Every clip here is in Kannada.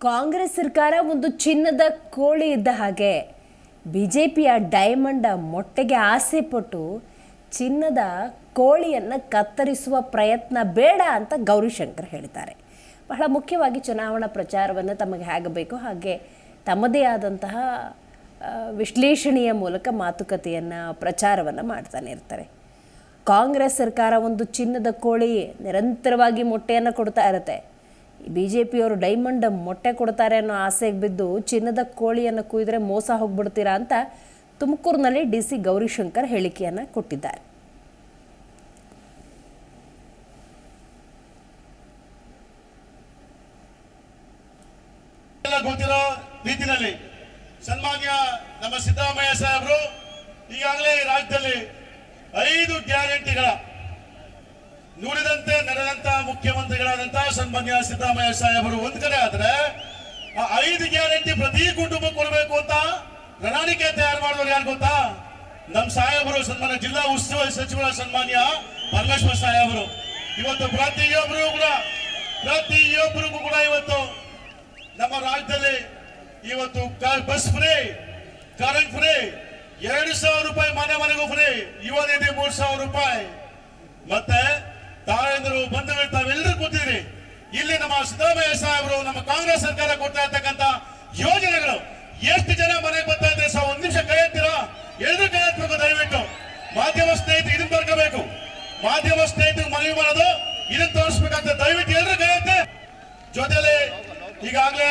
ಕಾಂಗ್ರೆಸ್ ಸರ್ಕಾರ ಒಂದು ಚಿನ್ನದ ಕೋಳಿ ಇದ್ದ ಹಾಗೆ ಬಿ ಜೆ ಪಿಯ ಡೈಮಂಡ ಮೊಟ್ಟೆಗೆ ಆಸೆ ಪಟ್ಟು ಚಿನ್ನದ ಕೋಳಿಯನ್ನು ಕತ್ತರಿಸುವ ಪ್ರಯತ್ನ ಬೇಡ ಅಂತ ಗೌರಿಶಂಕರ್ ಹೇಳ್ತಾರೆ ಬಹಳ ಮುಖ್ಯವಾಗಿ ಚುನಾವಣಾ ಪ್ರಚಾರವನ್ನು ತಮಗೆ ಆಗಬೇಕು ಬೇಕೋ ಹಾಗೆ ತಮ್ಮದೇ ಆದಂತಹ ವಿಶ್ಲೇಷಣೆಯ ಮೂಲಕ ಮಾತುಕತೆಯನ್ನು, ಪ್ರಚಾರವನ್ನು ಮಾಡ್ತಾನೆ ಇರ್ತಾರೆ. ಕಾಂಗ್ರೆಸ್ ಸರ್ಕಾರ ಒಂದು ಚಿನ್ನದ ಕೋಳಿ ನಿರಂತರವಾಗಿ ಮೊಟ್ಟೆಯನ್ನು ಕೊಡ್ತಾ ಇರುತ್ತೆ. ಬಿ ಜೆ ಪಿಯವರು ಡೈಮಂಡ್ ಮೊಟ್ಟೆ ಕೊಡ್ತಾರೆ ಅನ್ನೋ ಆಸೆಗೆ ಬಿದ್ದು ಚಿನ್ನದ ಕೋಳಿಯನ್ನು ಕುಯ್ದರೆ ಮೋಸ ಹೋಗ್ಬಿಡ್ತೀರಾ ಅಂತ ತುಮಕೂರಿನಲ್ಲಿ ಡಿ ಸಿ ಗೌರಿಶಂಕರ್ ಹೇಳಿಕೆಯನ್ನು ಕೊಟ್ಟಿದ್ದಾರೆ. ಗೊತ್ತಿರೋ ರೀತಿನಲ್ಲಿ ಸನ್ಮಾನ್ಯ ನಮ್ಮ ಸಿದ್ದರಾಮಯ್ಯ ಸಾಹೇಬರು ಈಗಾಗಲೇ ರಾಜ್ಯದಲ್ಲಿ ಐದು ಗ್ಯಾರಂಟಿಗಳ ನಡೆದಂತ ಮುಖ್ಯಮಂತ್ರಿಗಳಾದಂತಹ ಸನ್ಮಾನ್ಯ ಸಿದ್ದರಾಮಯ್ಯ ಸಾಹೇಬರು ಒಂದ್ ಕಡೆ ಆದ್ರೆ ಆ ಐದು ಗ್ಯಾರಂಟಿ ಪ್ರತಿ ಕುಟುಂಬಕ್ಕೆ ಕೊಡಬೇಕು ಅಂತ ಪ್ರಣಾಳಿಕೆ ತಯಾರು ಮಾಡಿದವರು ಯಾರು ಗೊತ್ತಾ? ನಮ್ಮ ಸಾಹೇಬರು ಸನ್ಮಾನ್ಯ ಜಿಲ್ಲಾ ಉಸ್ತುವಾರಿ ಸಚಿವರ ಸನ್ಮಾನ್ಯ ಪರಮೇಶ್ವರ ಸಾಹೇಬರು. ಇವತ್ತು ಪ್ರತಿಯೊಬ್ಬರು ಕೂಡ ಪ್ರತಿಯೊಬ್ಬರಿಗೂ ಕೂಡ ಇವತ್ತು ನಮ್ಮ ರಾಜ್ಯದಲ್ಲಿ ಇವತ್ತು ಬಸ್ ಫ್ರೀ ಕರೆಂಟ್ ಫ್ರೀ, ಎರಡು ಸಾವಿರ ರೂಪಾಯಿ ಮನೆ ಮನೆಗೂ ಫ್ರೀ ಯುವ ನಿಧಿ ಮೂರು ಸಾವಿರ ರೂಪಾಯಿ. ಮತ್ತೆ ತಾಯಂದರು, ಬಂಧುಗಳು, ತಾವೆಲ್ಲರೂ ಕೂತಿದ್ರಿ ಇಲ್ಲಿ ನಮ್ಮ ಸಿದ್ದರಾಮಯ್ಯ ಸಾಹೇಬರು, ನಮ್ಮ ಕಾಂಗ್ರೆಸ್ ಸರ್ಕಾರ ಕೊಡ್ತಾ ಇರ್ತಕ್ಕಂತ ಯೋಜನೆಗಳು. ಎಷ್ಟು ಜನ ಮನೆಗೆ ಬರ್ತಾ ಇದ್ರೆ ಸಹ ಒಂದ್ ನಿಮಿಷ ಕೈ ಎತ್ತೀರಾ? ಎಲ್ಲರೂ ಕೈ ದಯವಿಟ್ಟು. ಮಾಧ್ಯಮ ಸ್ನೇಹಿತರು ಇದನ್ನ ಬರ್ಕೋಬೇಕು. ಮಾಧ್ಯಮ ಸ್ನೇಹಿತರು ಮನವಿ ಮಾಡೋದು ಇದನ್ನ ತೋರಿಸ್ಬೇಕಂತ ದಯವಿಟ್ಟು ಎಲ್ಲರೂ ಕೈ ಎತ್ತಿ. ಜೊತೆಯಲ್ಲಿ ಈಗಾಗಲೇ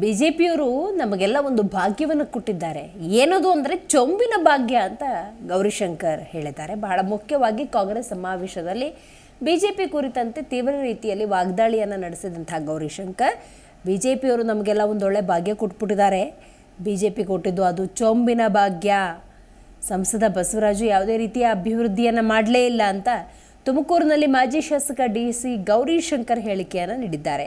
ಬಿ ಜೆ ಪಿಯವರು ನಮಗೆಲ್ಲ ಒಂದು ಭಾಗ್ಯವನ್ನು ಕೊಟ್ಟಿದ್ದಾರೆ. ಏನದು ಅಂದರೆ ಚೊಂಬಿನ ಭಾಗ್ಯ ಅಂತ ಗೌರಿಶಂಕರ್ ಹೇಳಿದ್ದಾರೆ. ಬಹಳ ಮುಖ್ಯವಾಗಿ ಕಾಂಗ್ರೆಸ್ ಸಮಾವೇಶದಲ್ಲಿ ಬಿ ಜೆ ಪಿ ಕುರಿತಂತೆ ತೀವ್ರ ರೀತಿಯಲ್ಲಿ ವಾಗ್ದಾಳಿಯನ್ನು ನಡೆಸಿದಂತಹ ಗೌರಿಶಂಕರ್ ಬಿ ಜೆ ಪಿಯವರು ನಮಗೆಲ್ಲ ಒಂದೊಳ್ಳೆ ಭಾಗ್ಯ ಕೊಟ್ಬಿಟ್ಟಿದ್ದಾರೆ. ಬಿ ಜೆ ಪಿ ಕೊಟ್ಟಿದ್ದು ಅದು ಚೊಂಬಿನ ಭಾಗ್ಯ. ಸಂಸದ ಬಸವರಾಜು ಯಾವುದೇ ರೀತಿಯ ಅಭಿವೃದ್ಧಿಯನ್ನು ಮಾಡಲೇ ಇಲ್ಲ ಅಂತ ತುಮಕೂರಿನಲ್ಲಿ ಮಾಜಿ ಶಾಸಕ ಡಿ ಸಿ ಗೌರಿಶಂಕರ್ ಹೇಳಿಕೆಯನ್ನು ನೀಡಿದ್ದಾರೆ.